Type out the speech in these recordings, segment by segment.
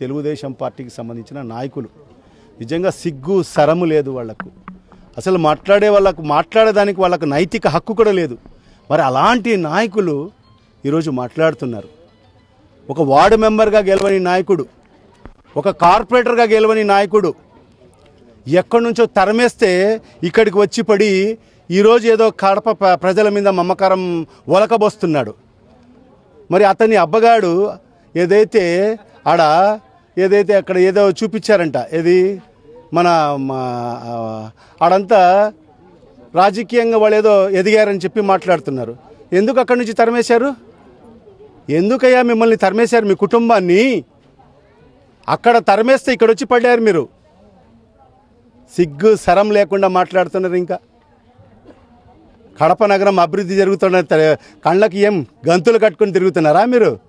తెలుగుదేశం పార్టీకి సంబంధించిన నాయకులు. నిజంగా సిగ్గు సరము లేదు వాళ్ళకు. అసలు మాట్లాడే వాళ్ళకు మాట్లాడేదానికి వాళ్ళకు నైతిక హక్కు కూడా లేదు. మరి అలాంటి నాయకులు ఈరోజు మాట్లాడుతున్నారు. ఒక వార్డు మెంబర్గా గెలవని నాయకుడు ఒక కార్పొరేటర్గా గెలవని నాయకుడు ఎక్కడి నుంచో తరమేస్తే ఇక్కడికి వచ్చి పడి ఈరోజు ఏదో కడప ప్రజల మీద మమకారం ఒలకబోస్తున్నాడు. మరి అతని అబ్బగాడు ఏదైతే ఆడ ఏదైతే అక్కడ ఏదో చూపించారంట ఏది? మన మా, ఆడంతా రాజకీయంగా వాళ్ళు ఏదో ఎదిగారని చెప్పి మాట్లాడుతున్నారు. ఎందుకు అక్కడి నుంచి తరిమేశారు? ఎందుకయ్యా మిమ్మల్ని తరిమేశారు మీ కుటుంబాన్ని? అక్కడ తరిమేస్తే ఇక్కడ వచ్చి పడ్డారు మీరు. సిగ్గు సరం లేకుండా మాట్లాడుతున్నారు ఇంకా. కడప నగరం అభివృద్ధి జరుగుతున్న కళ్ళకి ఏం గంతులు కట్టుకొని తిరుగుతున్నారా మీరు?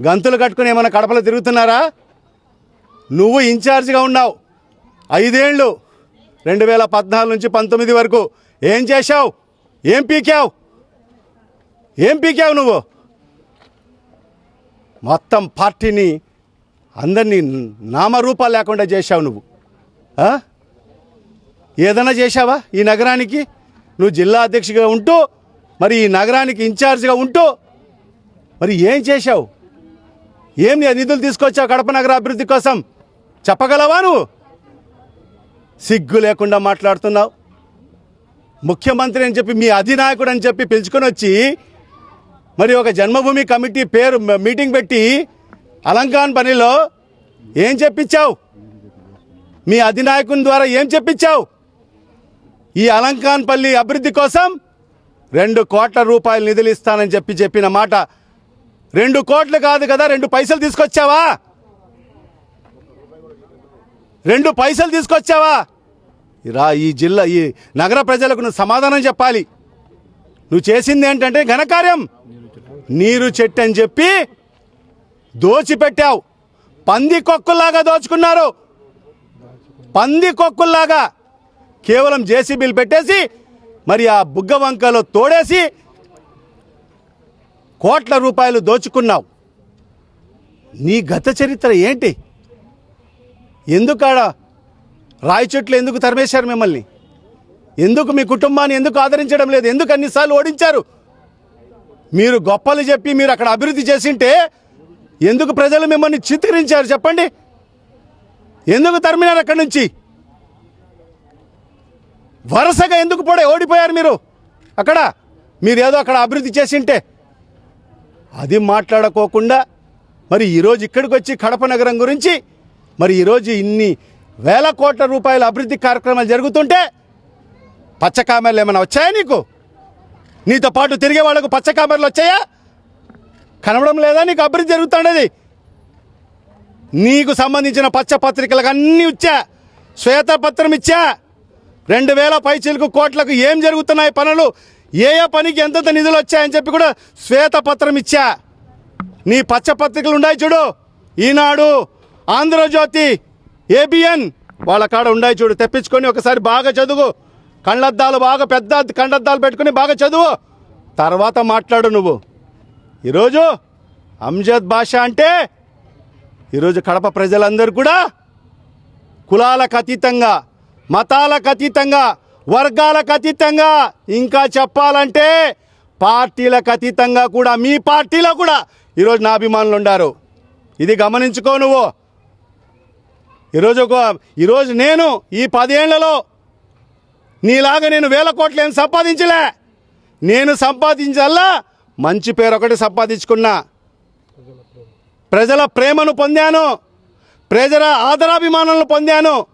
గంతులు కట్టుకుని ఏమైనా కడపలో తిరుగుతున్నారా? నువ్వు ఇన్ఛార్జ్గా ఉన్నావు. ఐదేళ్ళు రెండు వేల పద్నాలుగు నుంచి పంతొమ్మిది వరకు ఏం చేశావు? ఏం పీకావు? ఏం పీకావు నువ్వు? మొత్తం పార్టీని అందరినీ నామరూపాలు లేకుండా చేశావు నువ్వు. ఏదైనా చేశావా ఈ నగరానికి? నువ్వు జిల్లా అధ్యక్షుడిగా ఉంటూ మరి ఈ నగరానికి ఇన్ఛార్జ్గా ఉంటూ మరి ఏం చేశావు? ఏం నిధులు తీసుకొచ్చావు కడప నగర అభివృద్ధి కోసం. చెప్పగలవా నువ్వు? సిగ్గు లేకుండా మాట్లాడుతున్నావు. ముఖ్యమంత్రి అని చెప్పి మీ అధినాయకుడు అని చెప్పి పిలుచుకొని వచ్చి మరి ఒక జన్మభూమి కమిటీ పేరు మీటింగ్ పెట్టి అలంకాన్ పనిలో ఏం చెప్పించావు? మీ అధినాయకుని ద్వారా ఏం చెప్పించావు? ఈ అలంకాన్పల్లి అభివృద్ధి కోసం రెండు కోట్ల రూపాయలు నిధులు ఇస్తానని చెప్పి చెప్పిన మాట రెండు కోట్లు కాదు కదా రెండు పైసలు తీసుకొచ్చావా? రెండు పైసలు తీసుకొచ్చావా? రా ఈ జిల్లా ఈ నగర ప్రజలకు నువ్వు సమాధానం చెప్పాలి. నువ్వు చేసింది ఏంటంటే ఘనకార్యం. నీరు చెట్టు అని చెప్పి దోచిపెట్టావు. పంది కొక్కుల్లాగా దోచుకున్నారు. పంది కొక్కుల్లాగా కేవలం జేసీబీలు పెట్టేసి మరి ఆ బుగ్గ వంకలో తోడేసి కోట్ల రూపాయలు దోచుకున్నావు. నీ గత చరిత్ర ఏంటి? ఎందుకాడ రాయి చెట్లు ఎందుకు తరిమేశారు మిమ్మల్ని? ఎందుకు మీ కుటుంబాన్ని ఎందుకు ఆదరించడం లేదు? ఎందుకు అన్నిసార్లు ఓడించారు? మీరు గొప్పలు చెప్పి మీరు అక్కడ అభివృద్ధి చేసింటే ఎందుకు ప్రజలు మిమ్మల్ని చిత్కరించారు చెప్పండి? ఎందుకు తరిమినారు అక్కడి నుంచి? వరుసగా ఎందుకు పొడే ఓడిపోయారు మీరు? అక్కడ మీరు ఏదో అక్కడ అభివృద్ధి చేసింటే అది మాట్లాడుకోకుండా మరి ఈరోజు ఇక్కడికి వచ్చి కడప నగరం గురించి మరి ఈరోజు ఇన్ని వేల కోట్ల రూపాయల అభివృద్ధి కార్యక్రమాలు జరుగుతుంటే పచ్చ కామెర్లు ఏమైనా వచ్చాయా నీకు? నీతో పాటు తిరిగే వాళ్ళకు పచ్చ కామెర్లు వచ్చాయా? కనబడం లేదా నీకు అభివృద్ధి జరుగుతుండేది? నీకు సంబంధించిన పచ్చ పత్రికలకు అన్నీ ఇచ్చా? శ్వేతపత్రం ఇచ్చా? రెండు వేల పైచీలకు కోట్లకు ఏం జరుగుతున్నాయి పనులు? ఏ ఏ పనికి ఎంతెంత నిధులు వచ్చాయని చెప్పి కూడా శ్వేతపత్రం ఇచ్చా. నీ పచ్చ పత్రికలు ఉన్నాయి చూడు. ఈనాడు ఆంధ్రజ్యోతి ఏబిఎన్ వాళ్ళ కాడ ఉన్నాయి చూడు. తెప్పించుకొని ఒకసారి బాగా చదువు. కళ్ళద్దాలు బాగా పెద్ద కళ్ళద్దాలు పెట్టుకుని బాగా చదువు. తర్వాత మాట్లాడు నువ్వు. ఈరోజు అంజద్ భాష అంటే ఈరోజు కడప ప్రజలందరూ కూడా కులాలకు అతీతంగా మతాలకు అతీతంగా వర్గాలకు అతీతంగా ఇంకా చెప్పాలంటే పార్టీలకు అతీతంగా కూడా మీ పార్టీలో కూడా ఈరోజు నా అభిమానులు ఉండారు. ఇది గమనించుకో నువ్వు. ఈరోజు ఒక ఈరోజు నేను ఈ పదేళ్ళలో నీలాగా నేను వేల కోట్లు ఏం సంపాదించలే. నేను సంపాదించల్లా మంచి పేరు ఒకటి సంపాదించుకున్నా. ప్రజల ప్రేమను పొందాను. ప్రజల ఆదరాభిమానాలను పొందాను.